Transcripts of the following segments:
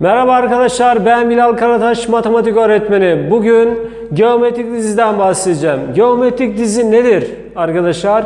Merhaba arkadaşlar ben Bilal Karataş matematik öğretmeni. Bugün geometrik diziden bahsedeceğim. Geometrik dizi nedir arkadaşlar?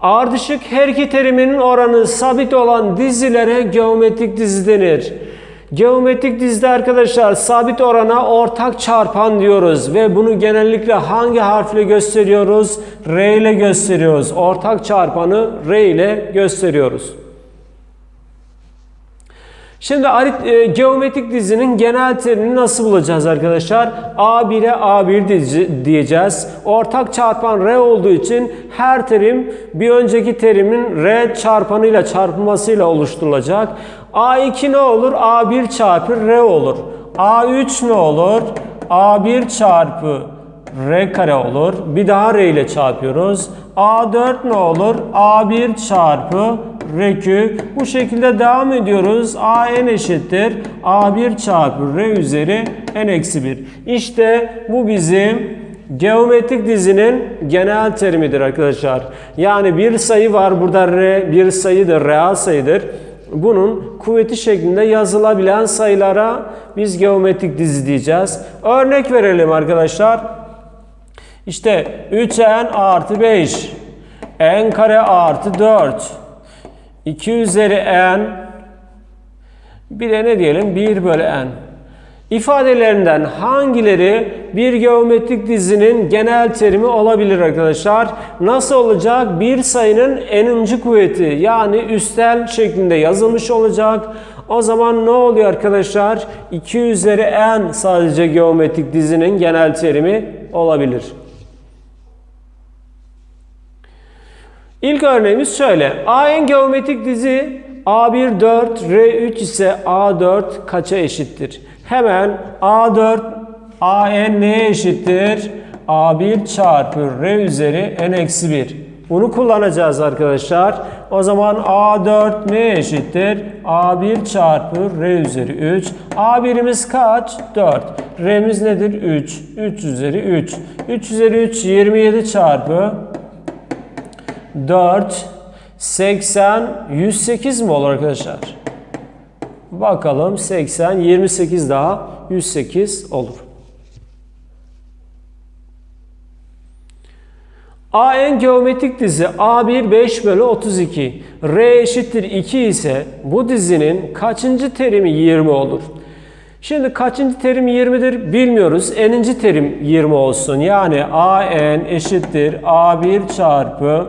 Ardışık her iki teriminin oranı sabit olan dizilere geometrik dizi denir. Geometrik dizide arkadaşlar sabit orana ortak çarpan diyoruz ve bunu genellikle hangi harfle gösteriyoruz? R ile gösteriyoruz. Ortak çarpanı R ile gösteriyoruz. Şimdi e, geometrik dizinin genel terimini nasıl bulacağız arkadaşlar? A1'e A1 dizi- diyeceğiz. Ortak çarpan R olduğu için her terim bir önceki terimin R çarpanıyla çarpılmasıyla oluşturulacak. A2 ne olur? A1 çarpı R olur. A3 ne olur? A1 çarpı R kare olur. Bir daha R ile çarpıyoruz. A4 ne olur? A1 çarpı R küp. Bu şekilde devam ediyoruz. A n eşittir. A1 çarpı R üzeri n eksi 1. İşte bu bizim geometrik dizinin genel terimidir arkadaşlar. Yani bir sayı var burada R bir sayıdır, reel sayıdır. Bunun kuvveti şeklinde yazılabilen sayılara biz geometrik dizi diyeceğiz. Örnek verelim arkadaşlar. İşte 3n artı 5 n kare artı 4 2 üzeri n bir de ne diyelim 1 bölü n ifadelerinden hangileri bir geometrik dizinin genel terimi olabilir arkadaşlar? Nasıl olacak? Bir sayının n'inci kuvveti yani üstel şeklinde yazılmış olacak. O zaman ne oluyor arkadaşlar? 2 üzeri n sadece geometrik dizinin genel terimi olabilir. İlk örneğimiz şöyle. AN geometrik dizi A1 4, R3 ise A4 kaça eşittir? Hemen A4 AN neye eşittir? A1 çarpı R üzeri N eksi 1. Bunu kullanacağız arkadaşlar. O zaman A4 neye eşittir? A1 çarpı R üzeri 3. A1'imiz kaç? 4. R'miz nedir? 3. 3 üzeri 3. 3 üzeri 3 27 çarpı 4, 80, 108 mi olur arkadaşlar? Bakalım 80, 28 daha 108 olur. AN geometrik dizi A1 5 bölü 32. R eşittir 2 ise bu dizinin kaçıncı terimi 20 olur? Şimdi kaçıncı terim 20'dir bilmiyoruz. N'inci terim 20 olsun. Yani AN eşittir A1 çarpı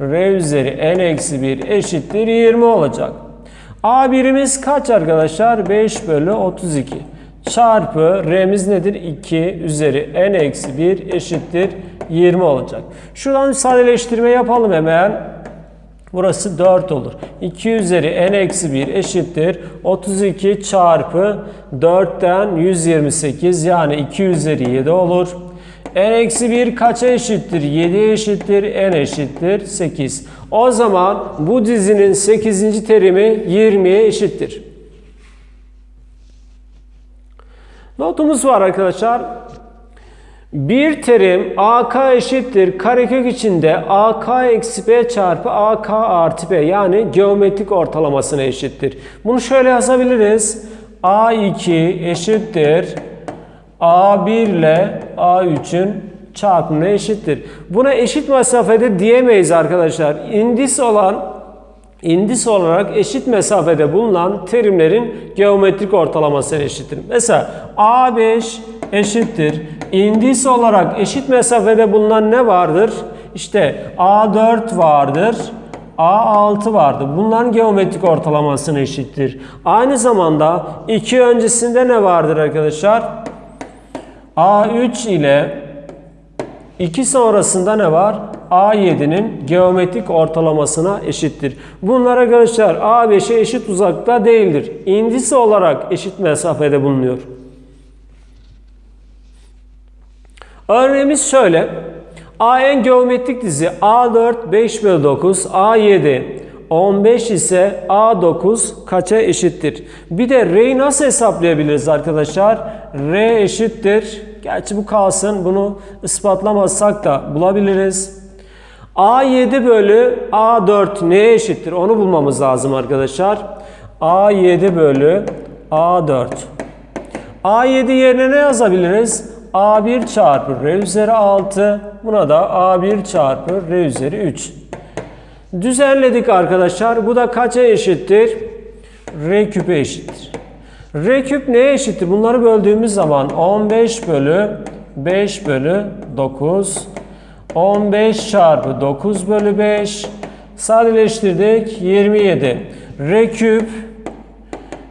R üzeri N eksi 1 eşittir 20 olacak. A1'imiz kaç arkadaşlar? 5 bölü 32 çarpı R'miz nedir? 2 üzeri N eksi 1 eşittir 20 olacak. Şuradan sadeleştirme yapalım hemen. Burası 4 olur. 2 üzeri n eksi 1 eşittir. 32 çarpı 4'ten 128 yani 2 üzeri 7 olur. N eksi 1 kaça eşittir? 7 eşittir. n eşittir 8. O zaman bu dizinin 8. terimi 20'ye eşittir. Notumuz var arkadaşlar. Bir terim AK eşittir karekök içinde AK eksi B çarpı AK artı B yani geometrik ortalamasına eşittir. Bunu şöyle yazabiliriz. A2 eşittir A1 ile A3'ün çarpımına eşittir. Buna eşit mesafede diyemeyiz arkadaşlar. İndis olan İndis olarak eşit mesafede bulunan terimlerin geometrik ortalamasına eşittir. Mesela A5 eşittir. İndis olarak eşit mesafede bulunan ne vardır? İşte A4 vardır. A6 vardı. Bunların geometrik ortalamasına eşittir. Aynı zamanda 2 öncesinde ne vardır arkadaşlar? A3 ile 2 sonrasında ne var? A7'nin geometrik ortalamasına eşittir. Bunlar arkadaşlar A5'e eşit uzakta değildir. İndisi olarak eşit mesafede bulunuyor. Örneğimiz şöyle. AN geometrik dizi A4 5 bölü 9, A7 15 ise A9 kaça eşittir? Bir de R'yi nasıl hesaplayabiliriz arkadaşlar? R eşittir. Gerçi bu kalsın. Bunu ispatlamazsak da bulabiliriz. A7 bölü A4 neye eşittir? Onu bulmamız lazım arkadaşlar. A7 bölü A4. A7 yerine ne yazabiliriz? A1 çarpı R üzeri 6. Buna da A1 çarpı R üzeri 3. Düzenledik arkadaşlar. Bu da kaça eşittir? R küpe eşittir. R küp neye eşittir? Bunları böldüğümüz zaman 15 bölü 5 bölü 9. 15 çarpı 9 bölü 5. Sadeleştirdik. 27. R küp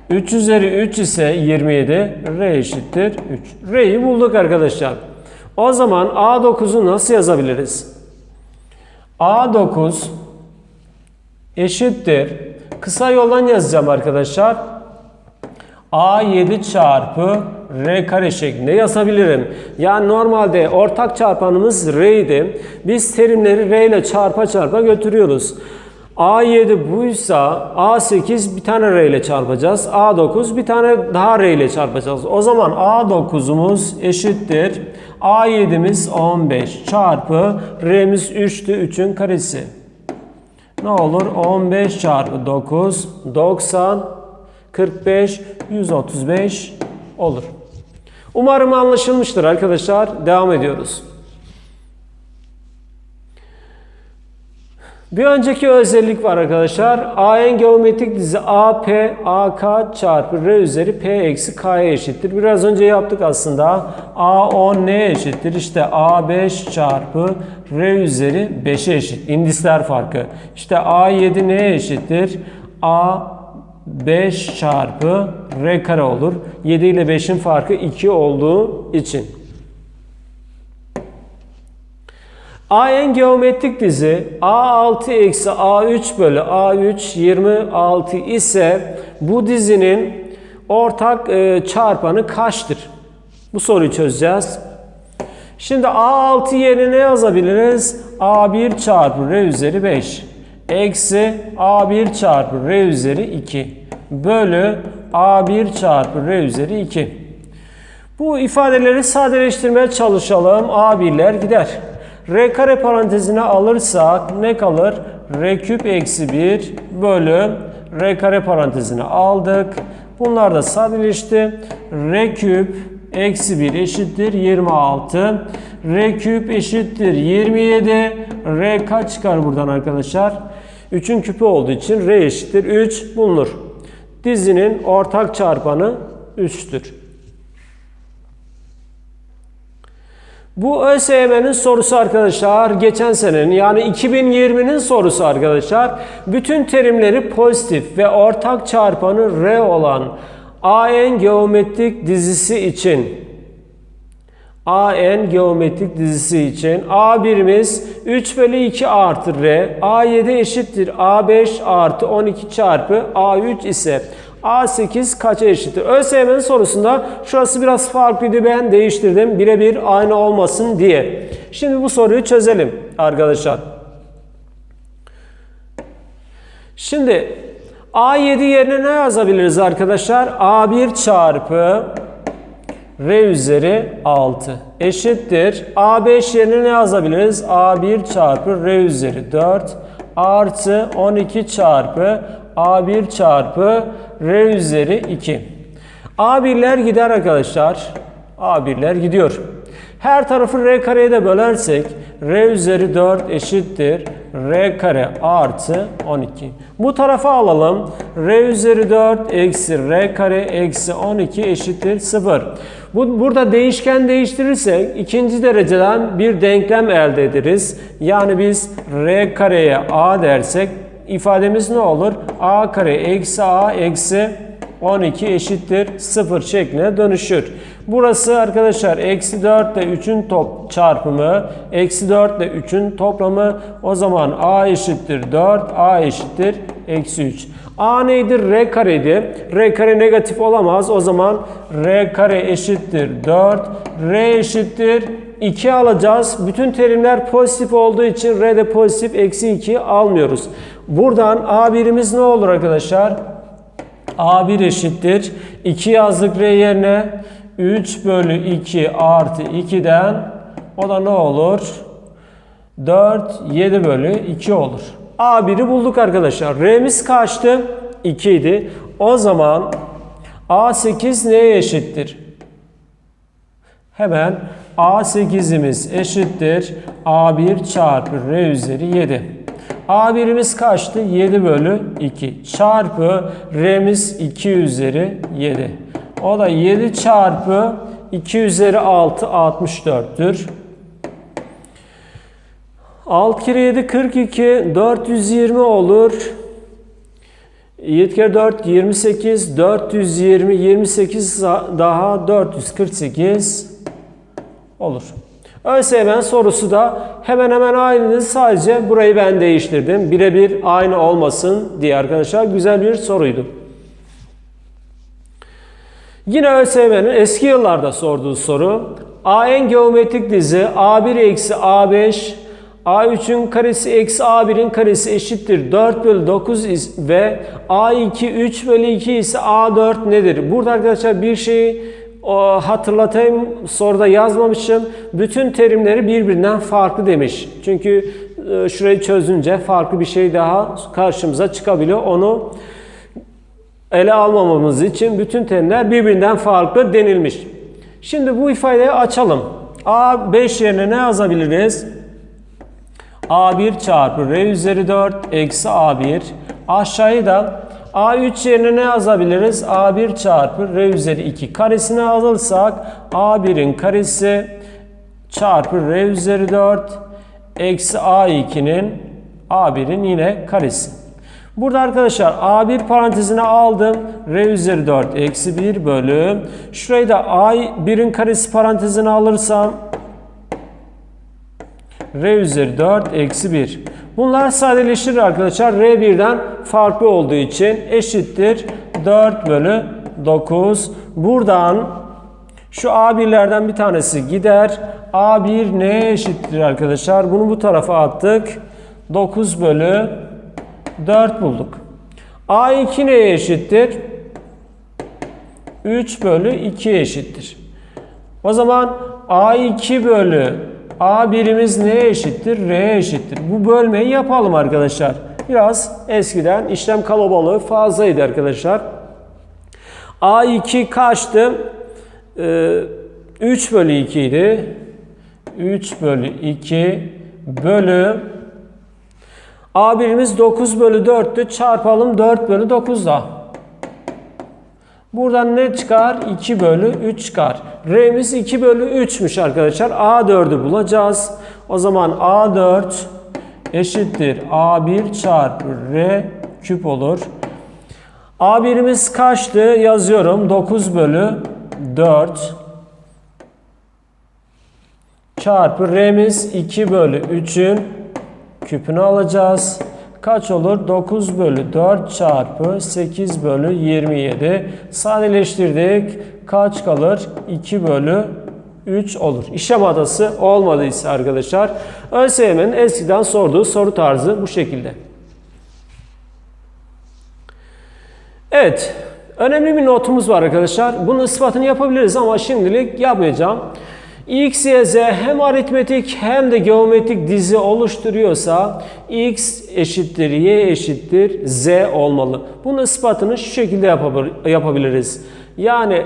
3 üzeri 3 ise 27. R eşittir 3. R'yi bulduk arkadaşlar. O zaman A9'u nasıl yazabiliriz? A9 eşittir. Kısa yoldan yazacağım arkadaşlar. A7 çarpı R kare şeklinde yazabilirim. Yani normalde ortak çarpanımız R idi. Biz terimleri R ile çarpa çarpa götürüyoruz. A7 buysa A8 bir tane R ile çarpacağız. A9 bir tane daha R ile çarpacağız. O zaman A9'umuz eşittir. A7'miz 15 çarpı R'miz 3'tü 3'ün karesi. Ne olur? 15 çarpı 9 90 45 135 olur. Umarım anlaşılmıştır arkadaşlar. Devam ediyoruz. Bir önceki özellik var arkadaşlar. AN geometrik dizi AP AK çarpı R üzeri P eksi K'ya eşittir. Biraz önce yaptık aslında. A10 neye eşittir? İşte A5 çarpı R üzeri 5'e eşit. İndisler farkı. İşte A7 neye eşittir? A 5 çarpı R kare olur. 7 ile 5'in farkı 2 olduğu için. AN geometrik dizi A6 eksi A3 bölü A3 26 ise bu dizinin ortak e, çarpanı kaçtır? Bu soruyu çözeceğiz. Şimdi A6 yerine ne yazabiliriz? A1 çarpı R üzeri 5 eksi A1 çarpı R üzeri 2 bölü A1 çarpı R üzeri 2. Bu ifadeleri sadeleştirmeye çalışalım. A1'ler gider. R kare parantezine alırsak ne kalır? R küp eksi 1 bölü R kare parantezine aldık. Bunlar da sadeleşti. R küp eksi 1 eşittir 26. R küp eşittir 27. R kaç çıkar buradan arkadaşlar? 3'ün küpü olduğu için R eşittir 3 bulunur. Dizinin ortak çarpanı 3'tür. Bu ÖSYM'nin sorusu arkadaşlar geçen senenin yani 2020'nin sorusu arkadaşlar. Bütün terimleri pozitif ve ortak çarpanı R olan AN geometrik dizisi için AN geometrik dizisi için A1'imiz 3 bölü 2 artı R, A7 eşittir A5 artı 12 çarpı A3 ise A8 kaça eşittir? ÖSYM'nin sorusunda şurası biraz farklıydı ben değiştirdim birebir aynı olmasın diye. Şimdi bu soruyu çözelim arkadaşlar. Şimdi A7 yerine ne yazabiliriz arkadaşlar? A1 çarpı R üzeri 6 eşittir. A5 yerine ne yazabiliriz? A1 çarpı R üzeri 4 artı 12 çarpı A1 çarpı R üzeri 2. A1'ler gider arkadaşlar. A1'ler gidiyor. Her tarafı R kareye de bölersek R üzeri 4 eşittir. R kare artı 12. Bu tarafa alalım. R üzeri 4 eksi R kare eksi 12 eşittir 0. Bu, burada değişken değiştirirsek ikinci dereceden bir denklem elde ederiz. Yani biz R kareye A dersek ifademiz ne olur? A kare eksi A eksi 12 eşittir 0 şekline dönüşür. Burası arkadaşlar eksi 4 ile 3'ün top çarpımı, eksi 4 ile 3'ün toplamı. O zaman A eşittir 4, A eşittir eksi 3. A neydi? R kareydi. R kare negatif olamaz. O zaman R kare eşittir 4, R eşittir 2 alacağız. Bütün terimler pozitif olduğu için R de pozitif eksi 2 almıyoruz. Buradan A1'imiz ne olur arkadaşlar? A1 eşittir. 2 yazdık R yerine. 3 bölü 2 artı 2'den o da ne olur? 4, 7 bölü 2 olur. A1'i bulduk arkadaşlar. R'miz kaçtı? 2 idi. O zaman A8 neye eşittir? Hemen A8'imiz eşittir. A1 çarpı R üzeri 7. A1'imiz kaçtı? 7 bölü 2 çarpı R'miz 2 üzeri 7. O da 7 çarpı 2 üzeri 6 64'tür. 6 kere 7 42 420 olur. 7 kere 4 28 420 28 daha 448 olur. ÖSYM sorusu da hemen hemen aynı sadece burayı ben değiştirdim. Birebir aynı olmasın diye arkadaşlar güzel bir soruydu. Yine ÖSYM'nin eski yıllarda sorduğu soru. AN geometrik dizi A1 eksi A5 A3'ün karesi eksi A1'in karesi eşittir 4 bölü 9 ve A2 3 bölü 2 ise A4 nedir? Burada arkadaşlar bir şeyi hatırlatayım soruda yazmamışım. Bütün terimleri birbirinden farklı demiş. Çünkü e, şurayı çözünce farklı bir şey daha karşımıza çıkabiliyor. Onu ele almamamız için bütün terimler birbirinden farklı denilmiş. Şimdi bu ifadeyi açalım. A5 yerine ne yazabiliriz? A1 çarpı R üzeri 4 eksi A1. Aşağıyı da A3 yerine ne yazabiliriz? A1 çarpı R üzeri 2 karesini alırsak A1'in karesi çarpı R üzeri 4 eksi A2'nin A1'in yine karesi. Burada arkadaşlar A1 parantezine aldım. R üzeri 4 eksi 1 bölü. Şurayı da A1'in karesi parantezine alırsam R üzeri 4 eksi 1. Bunlar sadeleştirir arkadaşlar. R1'den farklı olduğu için eşittir 4 bölü 9. Buradan şu A1'lerden bir tanesi gider. A1 neye eşittir arkadaşlar? Bunu bu tarafa attık. 9 bölü 4 bulduk. A2 neye eşittir? 3 bölü 2 eşittir. O zaman A2 bölü A birimiz neye eşittir? R'ye eşittir. Bu bölmeyi yapalım arkadaşlar. Biraz eskiden işlem kalabalığı fazlaydı arkadaşlar. A2 kaçtı? Ee, 3 bölü 2 idi. 3 bölü 2 bölü A birimiz 9 bölü 4'tü. Çarpalım 4 bölü 9'da. Buradan ne çıkar? 2 bölü 3 çıkar. R'miz 2 bölü 3'müş arkadaşlar. A4'ü bulacağız. O zaman A4 eşittir A1 çarpı R küp olur. A1'imiz kaçtı? Yazıyorum. 9 bölü 4 çarpı R'miz 2 bölü 3'ün küpünü alacağız. Kaç olur? 9 bölü 4 çarpı 8 bölü 27. Sadeleştirdik. Kaç kalır? 2 bölü 3 olur. İşlem adası olmadıysa arkadaşlar ÖSYM'nin eskiden sorduğu soru tarzı bu şekilde. Evet. Önemli bir notumuz var arkadaşlar. Bunun ispatını yapabiliriz ama şimdilik yapmayacağım. X, Y, Z hem aritmetik hem de geometrik dizi oluşturuyorsa X eşittir Y eşittir Z olmalı. Bunun ispatını şu şekilde yapabiliriz. Yani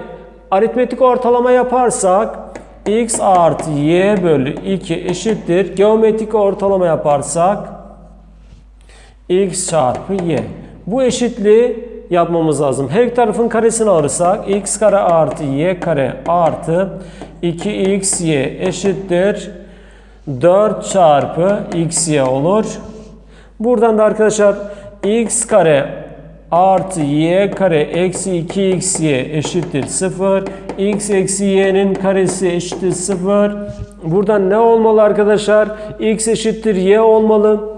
aritmetik ortalama yaparsak X artı Y bölü 2 eşittir. Geometrik ortalama yaparsak X çarpı Y. Bu eşitliği yapmamız lazım. Her tarafın karesini alırsak x kare artı y kare artı 2xy eşittir 4 çarpı xy olur. Buradan da arkadaşlar x kare artı y kare eksi 2xy eşittir 0. x eksi y'nin karesi eşittir 0. Buradan ne olmalı arkadaşlar? x eşittir y olmalı.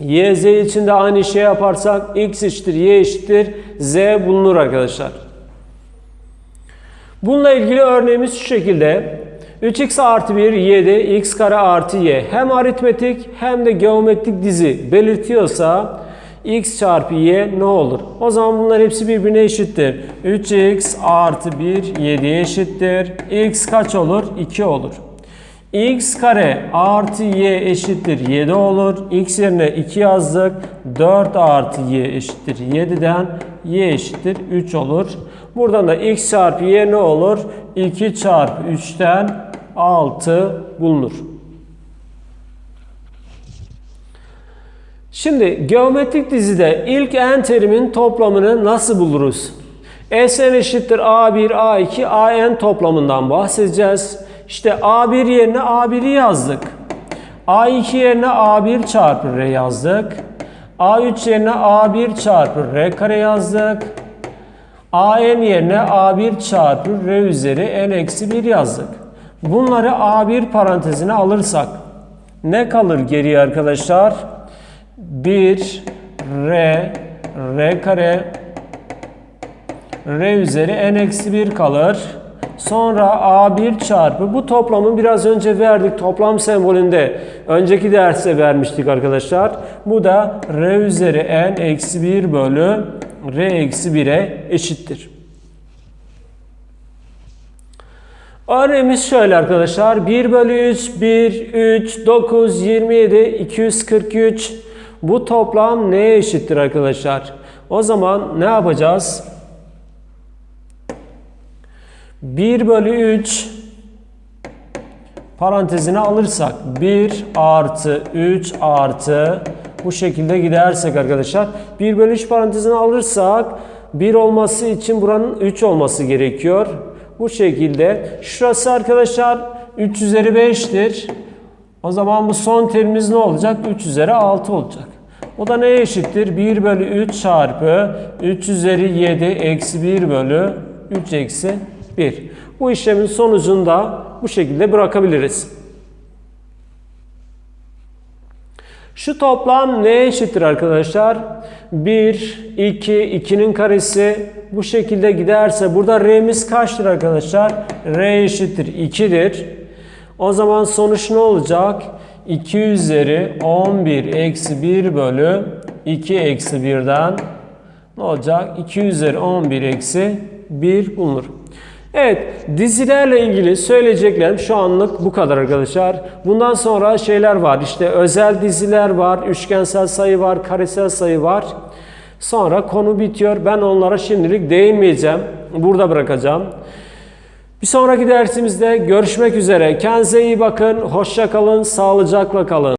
Y, Z için de aynı şey yaparsak x eşittir y eşittir z bulunur arkadaşlar. Bununla ilgili örneğimiz şu şekilde. 3x artı 1 7 x kare artı y hem aritmetik hem de geometrik dizi belirtiyorsa x çarpı y ne olur? O zaman bunlar hepsi birbirine eşittir. 3x artı 1 7'ye eşittir. x kaç olur? 2 olur x kare artı y eşittir 7 olur. x yerine 2 yazdık. 4 artı y eşittir 7'den y eşittir 3 olur. Buradan da x çarpı y ne olur? 2 çarpı 3'ten 6 bulunur. Şimdi geometrik dizide ilk n terimin toplamını nasıl buluruz? Sn eşittir A1, A2, An toplamından bahsedeceğiz. İşte A1 yerine A1'i yazdık. A2 yerine A1 çarpı R yazdık. A3 yerine A1 çarpı R kare yazdık. AN yerine A1 çarpı R üzeri N eksi 1 yazdık. Bunları A1 parantezine alırsak ne kalır geriye arkadaşlar? 1 R R kare R üzeri N eksi 1 kalır. Sonra A1 çarpı bu toplamı biraz önce verdik toplam sembolünde. Önceki derste vermiştik arkadaşlar. Bu da R üzeri N eksi 1 bölü R eksi 1'e eşittir. Örneğimiz şöyle arkadaşlar. 1 bölü 3, 1, 3, 9, 27, 243. Bu toplam neye eşittir arkadaşlar? O zaman ne yapacağız? 1 bölü 3 parantezine alırsak 1 artı 3 artı bu şekilde gidersek arkadaşlar 1 bölü 3 parantezine alırsak 1 olması için buranın 3 olması gerekiyor. Bu şekilde şurası arkadaşlar 3 üzeri 5'tir. O zaman bu son terimimiz ne olacak? 3 üzeri 6 olacak. O da neye eşittir? 1 bölü 3 çarpı 3 üzeri 7 eksi 1 bölü 3 eksi 1. Bu işlemin sonucunu da bu şekilde bırakabiliriz. Şu toplam neye eşittir arkadaşlar? 1, 2, 2'nin karesi bu şekilde giderse burada r'miz kaçtır arkadaşlar? r eşittir 2'dir. O zaman sonuç ne olacak? 2 üzeri 11 eksi 1 bölü 2 eksi 1'den ne olacak? 2 üzeri 11 eksi 1 bulunur. Evet, dizilerle ilgili söyleyeceklerim şu anlık bu kadar arkadaşlar. Bundan sonra şeyler var. İşte özel diziler var, üçgensel sayı var, karesel sayı var. Sonra konu bitiyor. Ben onlara şimdilik değinmeyeceğim. Burada bırakacağım. Bir sonraki dersimizde görüşmek üzere. Kendinize iyi bakın. Hoşça kalın, sağlıcakla kalın.